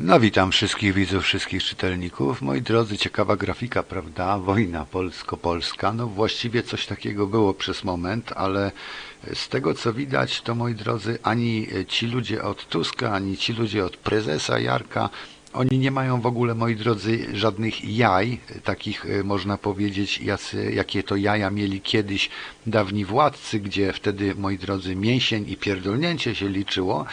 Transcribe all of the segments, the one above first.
No witam wszystkich widzów, wszystkich czytelników. Moi drodzy, ciekawa grafika, prawda? Wojna polsko-polska. No właściwie coś takiego było przez moment, ale z tego co widać, to moi drodzy, ani ci ludzie od Tuska, ani ci ludzie od prezesa Jarka, oni nie mają w ogóle, moi drodzy, żadnych jaj, takich e, można powiedzieć, jacy, jakie to jaja mieli kiedyś dawni władcy, gdzie wtedy, moi drodzy, mięsień i pierdolnięcie się liczyło.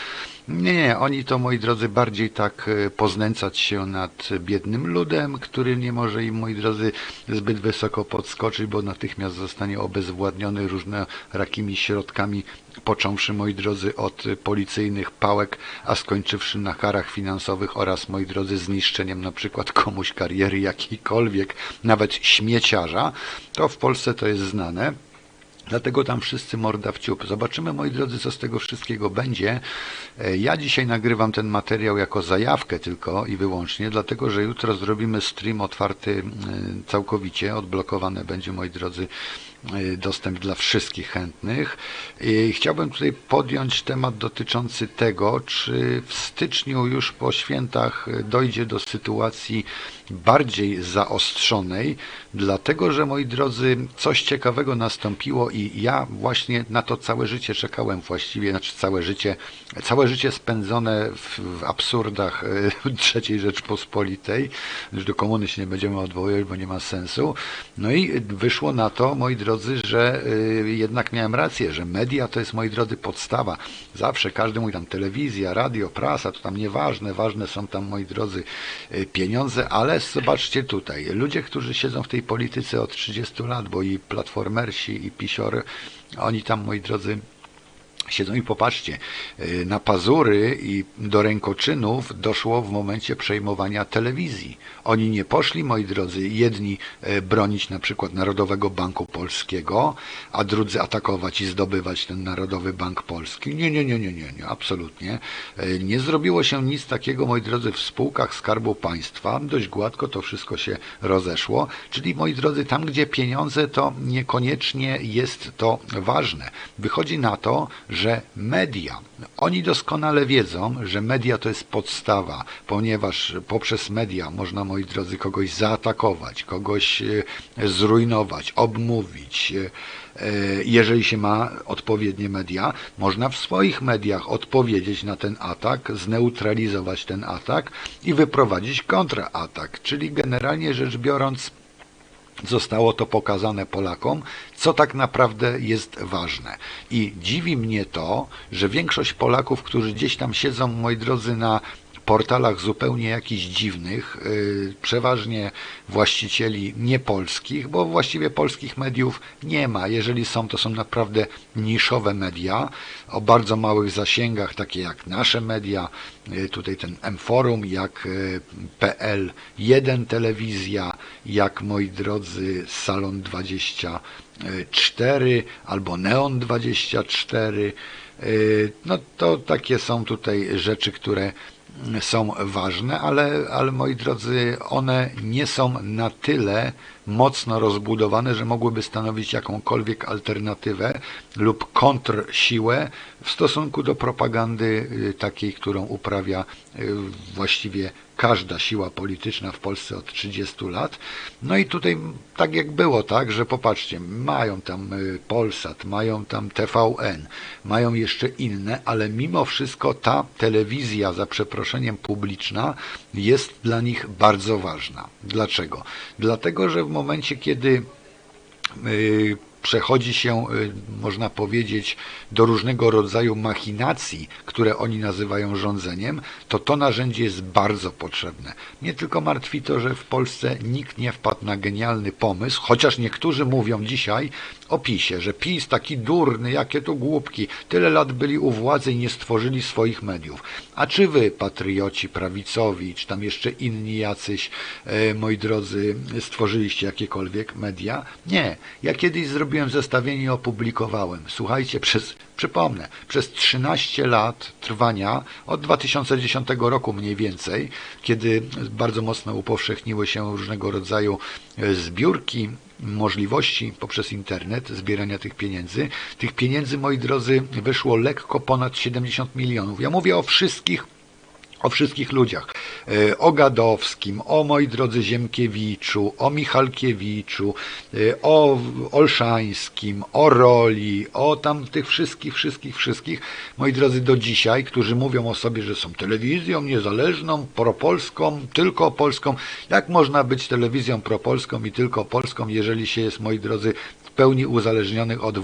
Nie, nie, oni to, moi drodzy, bardziej tak e, poznęcać się nad biednym ludem, który nie może im, moi drodzy, zbyt wysoko podskoczyć, bo natychmiast zostanie obezwładniony różnorakimi środkami, począwszy, moi drodzy, od policyjnych pałek, a skończywszy na karach finansowych oraz, moi drodzy, zniszczeniem na przykład komuś kariery jakiejkolwiek, nawet śmieciarza. To w Polsce to jest znane. Dlatego tam wszyscy morda w ciup. Zobaczymy, moi drodzy, co z tego wszystkiego będzie. E, Ja dzisiaj nagrywam ten materiał jako zajawkę tylko i wyłącznie, dlatego że jutro zrobimy stream otwarty e, całkowicie. Odblokowany będzie, moi drodzy, dostęp dla wszystkich chętnych. I chciałbym tutaj podjąć temat dotyczący tego, czy w styczniu już po świętach e, dojdzie do sytuacji bardziej zaostrzonej, dlatego że moi drodzy, coś ciekawego nastąpiło i ja właśnie na to całe życie czekałem właściwie, znaczy całe życie, całe życie spędzone w, w absurdach III Rzeczpospolitej, już do komuny się nie będziemy odwoływać, bo nie ma sensu. No i wyszło na to, moi drodzy, że e, jednak miałem rację, że media to jest, moi drodzy, podstawa. Zawsze każdy mówi tam telewizja, radio, prasa, to tam nieważne, ważne są tam, moi drodzy, e, pieniądze, ale zobaczcie tutaj, ludzie, którzy siedzą w tej polityce od 30 lat, bo i platformersi, i pisiory, oni tam, moi drodzy, siedzą i popatrzcie, y, na pazury i do rękoczynów doszło w momencie przejmowania telewizji. Oni nie poszli, moi drodzy, jedni e, bronić na przykład Narodowego Banku Polskiego, a drudzy atakować i zdobywać ten Narodowy Bank Polski. Nie, nie, nie, nie, nie, nie absolutnie. E, Nie zrobiło się nic takiego, moi drodzy, w spółkach Skarbu Państwa. Dość gładko to wszystko się rozeszło. Czyli, moi drodzy, tam, gdzie pieniądze, to niekoniecznie jest to ważne. Wychodzi na to, że media, oni doskonale wiedzą, że media to jest podstawa, ponieważ poprzez media można, moi drodzy, kogoś zaatakować, kogoś e, zrujnować, obmówić. E, e, Jeżeli się ma odpowiednie media, można w swoich mediach odpowiedzieć na ten atak, zneutralizować ten atak i wyprowadzić kontraatak. Czyli generalnie rzecz biorąc, zostało to pokazane Polakom, co tak naprawdę jest ważne. I dziwi mnie to, że większość Polaków, którzy gdzieś tam siedzą, moi drodzy, na portalach zupełnie jakichś dziwnych, yy, przeważnie właścicieli niepolskich, bo właściwie polskich mediów nie ma. Jeżeli są, to są naprawdę niszowe media o bardzo małych zasięgach, takie jak nasze media, yy, tutaj ten M-Forum, jak yy, PL1 telewizja, jak moi drodzy Salon 24 albo Neon 24. Yy, No to takie są tutaj rzeczy, które są ważne, ale, ale moi drodzy, one nie są na tyle mocno rozbudowane, że mogłyby stanowić jakąkolwiek alternatywę lub kontrsiłę w stosunku do propagandy y, takiej, którą uprawia y, właściwie każda siła polityczna w Polsce od 30 lat. No i tutaj tak jak było, tak, że popatrzcie, mają tam y, Polsat, mają tam TVN, mają jeszcze inne, ale mimo wszystko ta telewizja, za przeproszeniem publiczna, jest dla nich bardzo ważna. Dlaczego? Dlatego, że w momencie, kiedy y, przechodzi się, y, można powiedzieć, do różnego rodzaju machinacji, które oni nazywają rządzeniem, to to narzędzie jest bardzo potrzebne. Nie tylko martwi to, że w Polsce nikt nie wpadł na genialny pomysł, chociaż niektórzy mówią dzisiaj o PiSie, że PiS taki durny, jakie to głupki, tyle lat byli u władzy i nie stworzyli swoich mediów. A czy wy, patrioci prawicowi, czy tam jeszcze inni jacyś, e, moi drodzy, stworzyliście jakiekolwiek media? Nie. Ja kiedyś zrobiłem zestawienie i opublikowałem. Słuchajcie, przez, przypomnę, przez 13 lat trwania, od 2010 roku mniej więcej, kiedy bardzo mocno upowszechniły się różnego rodzaju e, zbiórki, możliwości poprzez internet zbierania tych pieniędzy. Tych pieniędzy, moi drodzy, wyszło lekko ponad 70 milionów. Ja mówię o wszystkich o wszystkich ludziach. E, O Gadowskim, o moi drodzy Ziemkiewiczu, o Michalkiewiczu, e, o Olszańskim, o Roli, o tam tych wszystkich, wszystkich, wszystkich, moi drodzy, do dzisiaj, którzy mówią o sobie, że są telewizją niezależną, propolską, tylko polską. Jak można być telewizją propolską i tylko polską, jeżeli się jest, moi drodzy, pełni uzależnionych od,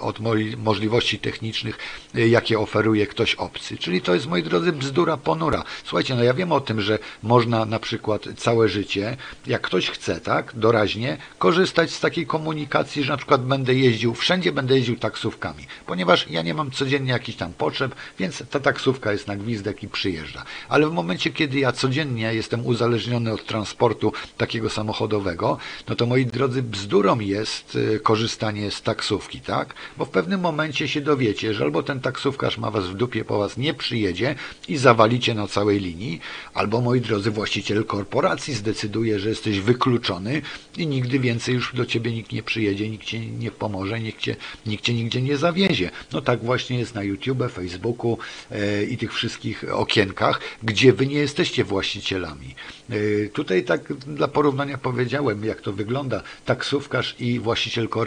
od możliwości technicznych, y, jakie oferuje ktoś obcy. Czyli to jest, moi drodzy, bzdura ponura. Słuchajcie, no ja wiem o tym, że można na przykład całe życie, jak ktoś chce, tak, doraźnie, korzystać z takiej komunikacji, że na przykład będę jeździł, wszędzie będę jeździł taksówkami, ponieważ ja nie mam codziennie jakichś tam potrzeb, więc ta taksówka jest na gwizdek i przyjeżdża. Ale w momencie, kiedy ja codziennie jestem uzależniony od transportu takiego samochodowego, no to moi drodzy, bzdurą jest y, korzystanie z taksówki, tak? Bo w pewnym momencie się dowiecie, że albo ten taksówkarz ma was w dupie, po was nie przyjedzie i zawalicie na całej linii, albo moi drodzy, właściciel korporacji zdecyduje, że jesteś wykluczony i nigdy więcej już do ciebie nikt nie przyjedzie, nikt cię nie pomoże, nikt cię, nikt cię nigdzie nie zawiezie. No tak właśnie jest na YouTube, Facebooku e, i tych wszystkich okienkach, gdzie wy nie jesteście właścicielami. E, tutaj tak dla porównania powiedziałem, jak to wygląda. Taksówkarz i właściciel korporacji.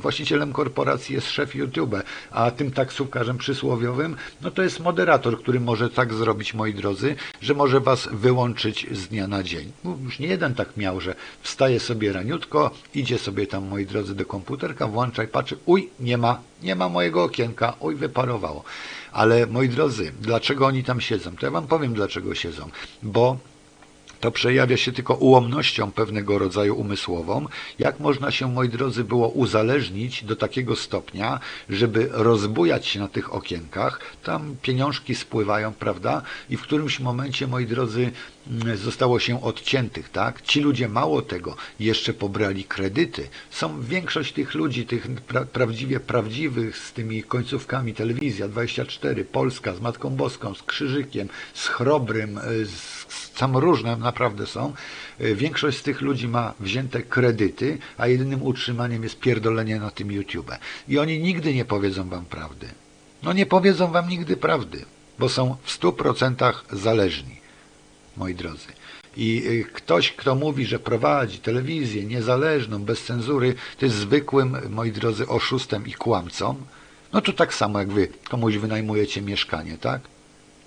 Właścicielem korporacji jest szef YouTube, a tym taksówkarzem przysłowiowym, no to jest moderator, który może tak zrobić, moi drodzy, że może was wyłączyć z dnia na dzień. No, Już nie jeden tak miał, że wstaje sobie raniutko, idzie sobie tam, moi drodzy, do komputerka, włącza i patrzy, uj, nie ma, nie ma mojego okienka, uj, wyparowało. Ale moi drodzy, dlaczego oni tam siedzą? To ja wam powiem, dlaczego siedzą. Bo to przejawia się tylko ułomnością pewnego rodzaju umysłową. Jak można się, moi drodzy, było uzależnić do takiego stopnia, żeby rozbujać się na tych okienkach, tam pieniążki spływają, prawda? I w którymś momencie, moi drodzy, mm, zostało się odciętych, tak? Ci ludzie mało tego, jeszcze pobrali kredyty. Są większość tych ludzi, tych pra prawdziwie prawdziwych, z tymi końcówkami telewizja 24, Polska, z Matką Boską, z Krzyżykiem, z Chrobrym, y, z, z tam naprawdę są. Y, Większość z tych ludzi ma wzięte kredyty, a jedynym utrzymaniem jest pierdolenie na tym YouTube. I oni nigdy nie powiedzą wam prawdy. No nie powiedzą wam nigdy prawdy, bo są w 100% zależni moi drodzy. I y, ktoś, kto mówi, że prowadzi telewizję niezależną, bez cenzury, to jest zwykłym, moi drodzy, oszustem i kłamcą. No to tak samo jak wy komuś wynajmujecie mieszkanie, tak?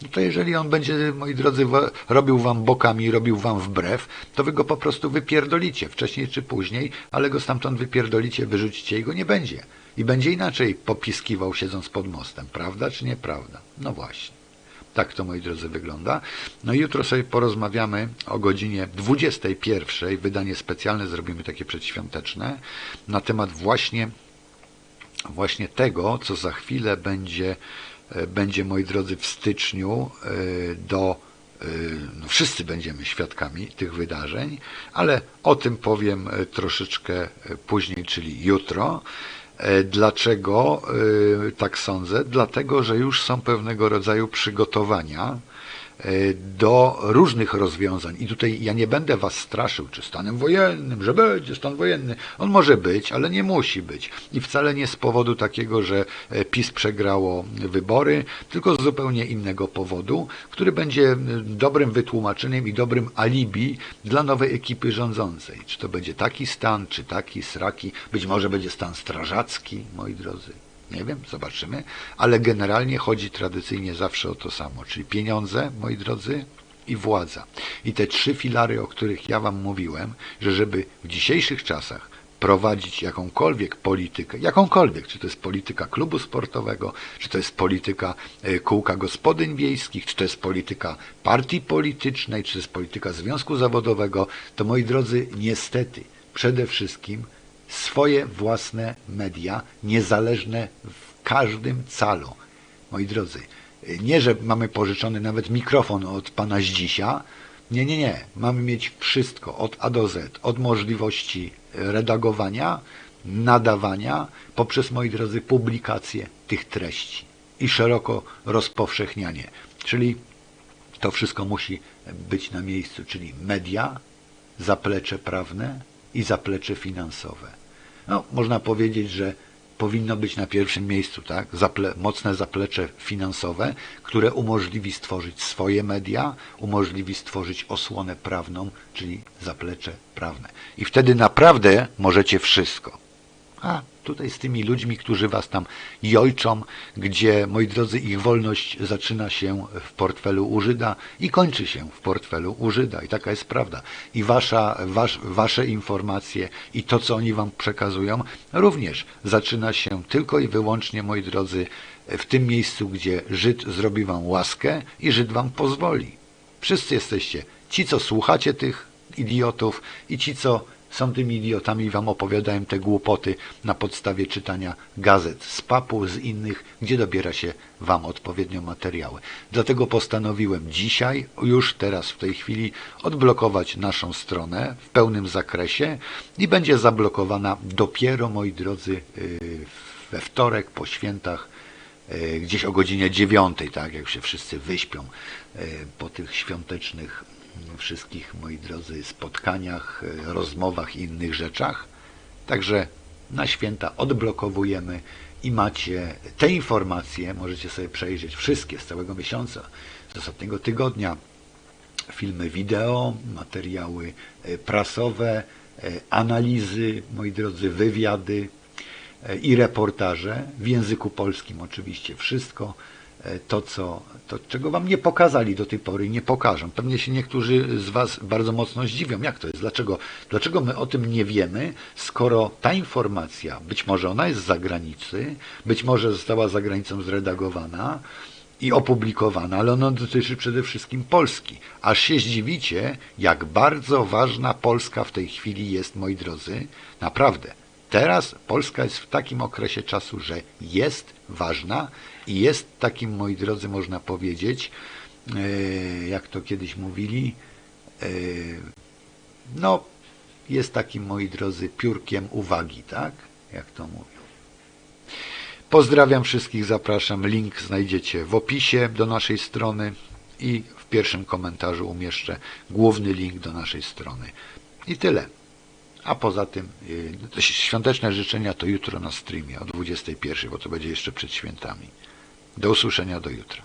No to jeżeli on będzie, moi drodzy, robił wam bokami, robił wam wbrew, to wy go po prostu wypierdolicie, wcześniej czy później, ale go stamtąd wypierdolicie, wyrzucicie i go nie będzie. I będzie inaczej popiskiwał siedząc pod mostem, prawda czy nieprawda? No właśnie. Tak to, moi drodzy, wygląda. No i jutro sobie porozmawiamy o godzinie 21. Wydanie specjalne zrobimy takie przedświąteczne na temat właśnie, właśnie tego, co za chwilę będzie, będzie, moi drodzy, w styczniu e, do e, no wszyscy będziemy świadkami tych wydarzeń, ale o tym powiem e, troszeczkę e, później, czyli jutro. E, Dlaczego e, tak sądzę? Dlatego, że już są pewnego rodzaju przygotowania e, do różnych rozwiązań. I tutaj ja nie będę was straszył, czy stanem wojennym, że będzie stan wojenny. On może być, ale nie musi być. I wcale nie z powodu takiego, że e, PiS przegrało wybory, tylko z zupełnie innego powodu, który będzie e, dobrym wytłumaczeniem i dobrym alibi dla nowej ekipy rządzącej. Czy to będzie taki stan, czy taki, sraki, być może będzie stan strażacki, moi drodzy. Nie wiem, zobaczymy, ale generalnie chodzi tradycyjnie zawsze o to samo, czyli pieniądze, moi drodzy, i władza. I te trzy filary, o których ja Wam mówiłem, że żeby w dzisiejszych czasach prowadzić jakąkolwiek politykę, jakąkolwiek, czy to jest polityka klubu sportowego, czy to jest polityka e, kółka gospodyń wiejskich, czy to jest polityka partii politycznej, czy to jest polityka związku zawodowego, to moi drodzy, niestety, przede wszystkim swoje własne media, niezależne w każdym calu. Moi drodzy, nie, że mamy pożyczony nawet mikrofon od pana Zdzisia, nie, nie, nie. Mamy mieć wszystko od A do Z, od możliwości redagowania, nadawania, poprzez, moi drodzy, publikację tych treści i szeroko rozpowszechnianie. Czyli to wszystko musi być na miejscu, czyli media, zaplecze prawne i zaplecze finansowe. No, można powiedzieć, że powinno być na pierwszym miejscu, tak? Zaple, mocne zaplecze finansowe, które umożliwi stworzyć swoje media, umożliwi stworzyć osłonę prawną, czyli zaplecze prawne. I wtedy naprawdę możecie wszystko. A tutaj z tymi ludźmi, którzy was tam jojczą, gdzie, moi drodzy, ich wolność zaczyna się w portfelu u Żyda i kończy się w portfelu u Żyda. I taka jest prawda. I wasza, wasz, wasze informacje i to, co oni wam przekazują, również zaczyna się tylko i wyłącznie, moi drodzy, w tym miejscu, gdzie Żyd zrobi wam łaskę i Żyd wam pozwoli. Wszyscy jesteście ci, co słuchacie tych idiotów i ci, co są tymi idiotami i wam opowiadają te głupoty na podstawie czytania gazet z papu, z innych, gdzie dobiera się wam odpowiednio materiały. Dlatego postanowiłem dzisiaj, już teraz w tej chwili, odblokować naszą stronę w pełnym zakresie i będzie zablokowana dopiero, moi drodzy, yy, we wtorek po świętach yy, gdzieś o godzinie dziewiątej, tak, jak się wszyscy wyśpią yy, po tych świątecznych wszystkich, moi drodzy, spotkaniach, e, rozmowach i innych rzeczach. Także na święta odblokowujemy i macie te informacje, możecie sobie przejrzeć wszystkie z całego miesiąca, z ostatniego tygodnia, filmy wideo, materiały e, prasowe, e, analizy, moi drodzy, wywiady i reportaże. W języku polskim oczywiście wszystko to, co, to, czego wam nie pokazali do tej pory, nie pokażą. Pewnie się niektórzy z was bardzo mocno zdziwią, jak to jest, dlaczego, dlaczego my o tym nie wiemy, skoro ta informacja, być może ona jest z zagranicy, być może została za granicą zredagowana i opublikowana, ale ona dotyczy przede wszystkim Polski. Aż się zdziwicie, jak bardzo ważna Polska w tej chwili jest, moi drodzy, naprawdę. Teraz Polska jest w takim okresie czasu, że jest ważna i jest takim, moi drodzy, można powiedzieć, e, jak to kiedyś mówili, e, no, jest takim, moi drodzy, piórkiem uwagi, tak? Jak to mówią. Pozdrawiam wszystkich, zapraszam. Link znajdziecie w opisie do naszej strony i w pierwszym komentarzu umieszczę główny link do naszej strony. I tyle. A poza tym y, świąteczne życzenia to jutro na streamie o 21, bo to będzie jeszcze przed świętami. Do usłyszenia do jutra.